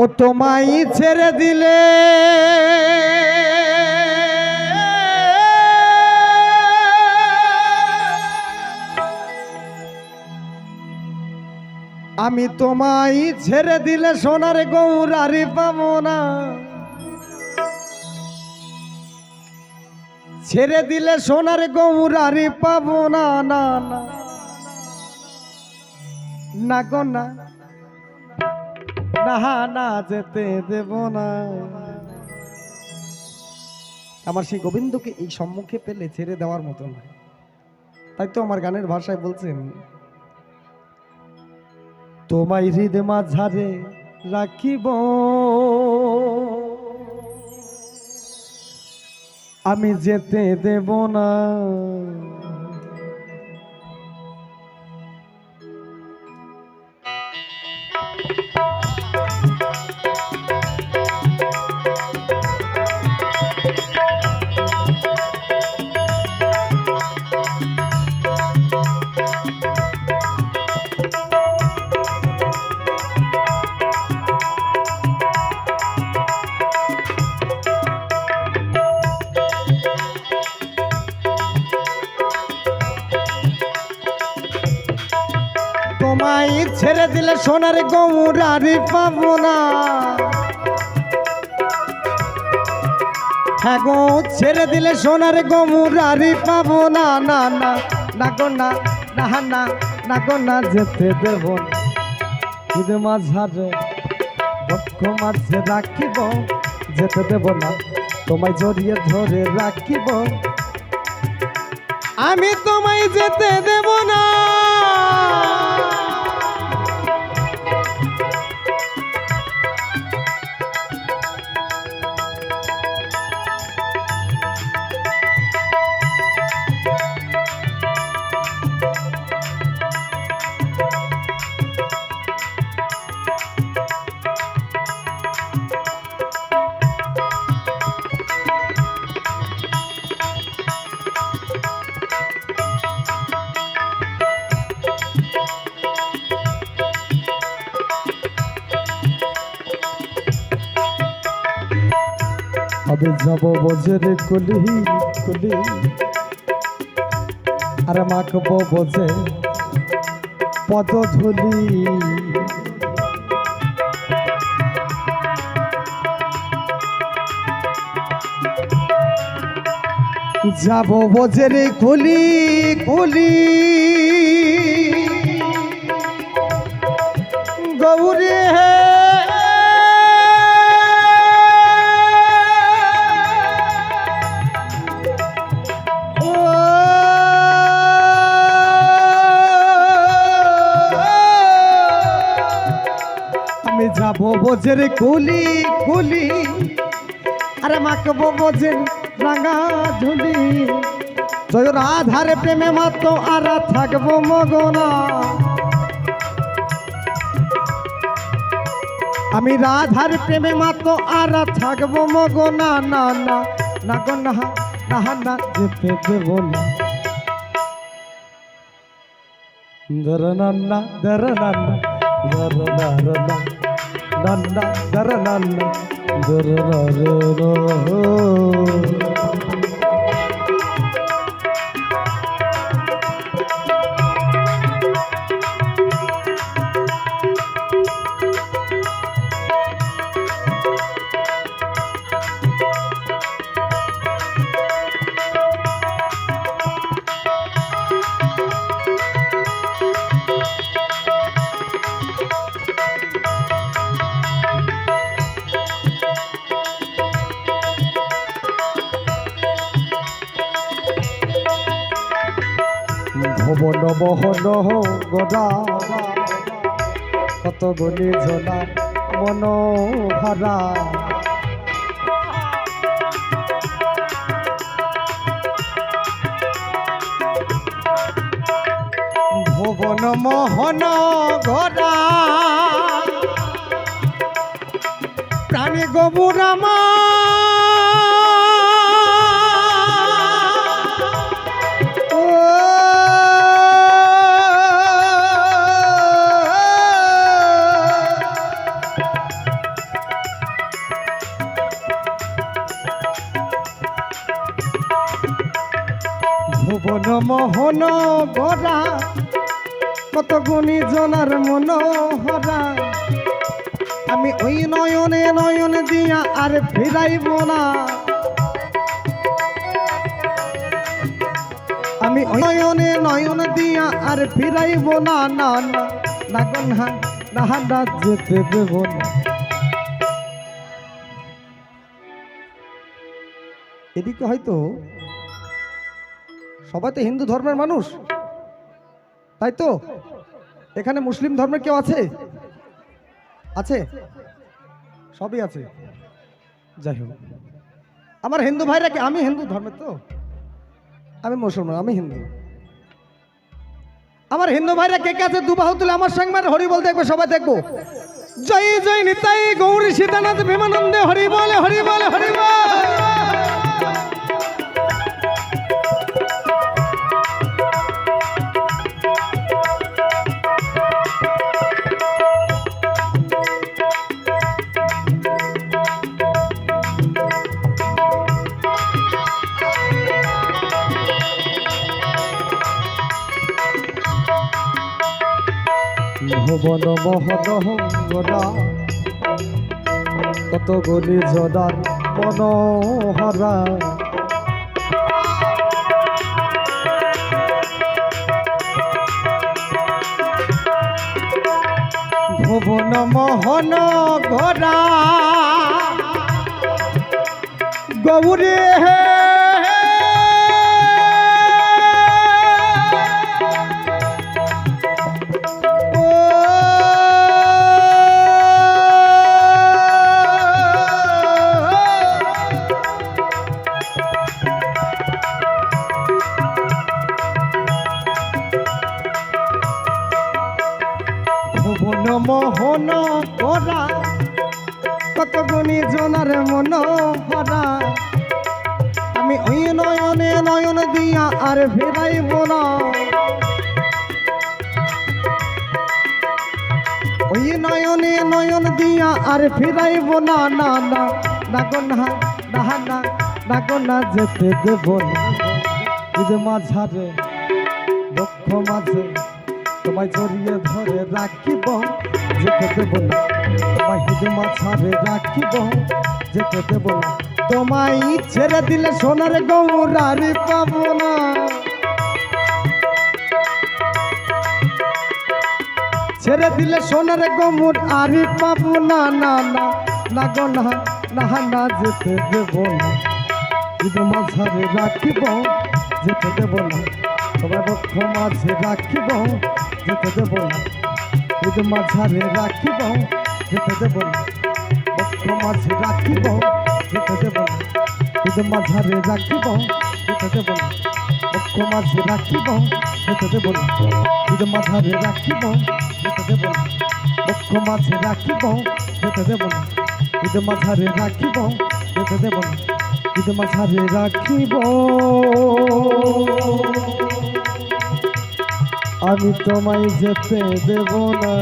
ও তোমায় ছেড়ে দিলে। আমি তোমায় ছেড়ে দিলে সোনার গৌরারি পাবো না। ছেড়ে দিলে সোনার গৌরারি পাবো না না না। না গো, না। না না যেতে দেব না। আমার সেই গোবিন্দকে এই সম্মুখে পেলে ছেড়ে দেওয়ার মতো না তাই তো আমার গানের ভাষায় বলছেন, তোমায় হৃদয় মাঝারে রাখিব। আমি যেতে দেব না। তোমায় ছেড়ে দিলে সোনার গৌরারি পাবো না। হ্যাঁ ছেড়ে দিলে সোনার গৌরারি পাবো না না না না গো, না না না না গো, না যেতে দেব ঈদ মাঝারে বক্ষ মাঝে রাখিব, যেতে দেব না, তোমায় জড়িয়ে ধরে রাখিব। আমি তোমায় যেতে দেব না আমি যাব বজরে কলি কলি। আর মাখবো বজে পদধূলি যাব বজরে কলি কলি। গৌরী বোঝের কুলি কুলি। আরে মাখবো বোঝের রাঙা ঝুলি। জয় রাধারে প্রেমে মাত্র আর থাকব মগনা। আমি রাধার প্রেমে মাত্র আর থাকব মগনা। না না না গো, না না না যেতে দেব না। দর নান্না দর নান্না দর নান্না নান্না দর ভবন বহন গদা কত গুলি ঝোলা মন ভরা ভুবন মোহন ঘরা প্রাণী গবুরামা মোহন গড়া। কত গুণী জনার মনোহরা। আমি ওই নয়নে নয়ন দিয়া আর ফিরাইব না। আমি ওই নয়নে নয়ন দিয়া আর ফিরাইব না না না না গো, না না না যেতে দেব না। এদিকে হয়তো সবাই তো হিন্দু ধর্মের মানুষ। তাই তো? এখানে মুসলিম ধর্মের কেউ আছে? আছে? সবই আছে। যাই হোক। আমার হিন্দু ভাইরা কি, আমি হিন্দু ধর্মের তো? আমি মুসলমান, আমি হিন্দু। আমার হিন্দু ভাইরা কে কে আছে? দুবাহু তুলে আমার সঙ্গে হরি বল দেখবে, সবাই দেখব। জয় জয় নিতাই গৌরী সীতানাথ, ভীমানন্দে, হরি বলে হরি বলে, হরি বল। ভুবন মহদহরা কত গলি জদার মনোহরা। ভুবন মোহন ঘোরা। গৌরী হে ভুবন মোহন করা। কত গুণী জনার মন ভরা আমি ওই নয়নে নয়ন দিয়া আর ফেরাইব না। ওই নয়নে নয়ন দিয়া আর ফিরাইব না না না। না না না না না না, যেতে দেব না। মাঝারে মাঝে। তোমায় জড়িয়ে ধরে রাখিব যেতে দেব না তোমায় ঈদ মাঝারে রাখিব যেতে দেব না তোমায় ছেড়ে দিলে সোনার গৌরারি পাবো না। ছেড়ে দিলে সোনার গমুর আরি পাবো না না না না গো, না না না, যেতে দেব না। ঈদ মাঝারে রাখিব, যেতে দেব না। সবাই বক্ষ মাঝে রাখিব যেতে দেব ঈদ মাঝারে রাখিব যেতে দেব বক্ষ মাঝে রাখিব যেতে দেব ঈদ মাঝারে রাখিব যেতে দেব বক্ষ মাঝে রাখিব যেতে দেব ঈদ মাঝারে রাখিব যেতে দেব বক্ষ মাঝে রাখিব যেতে দেব ঈদ মাঝারে রাখিব যেতে দেব ঈদ মাঝারে রাখিব আমি তোমায় যেতে দেব না।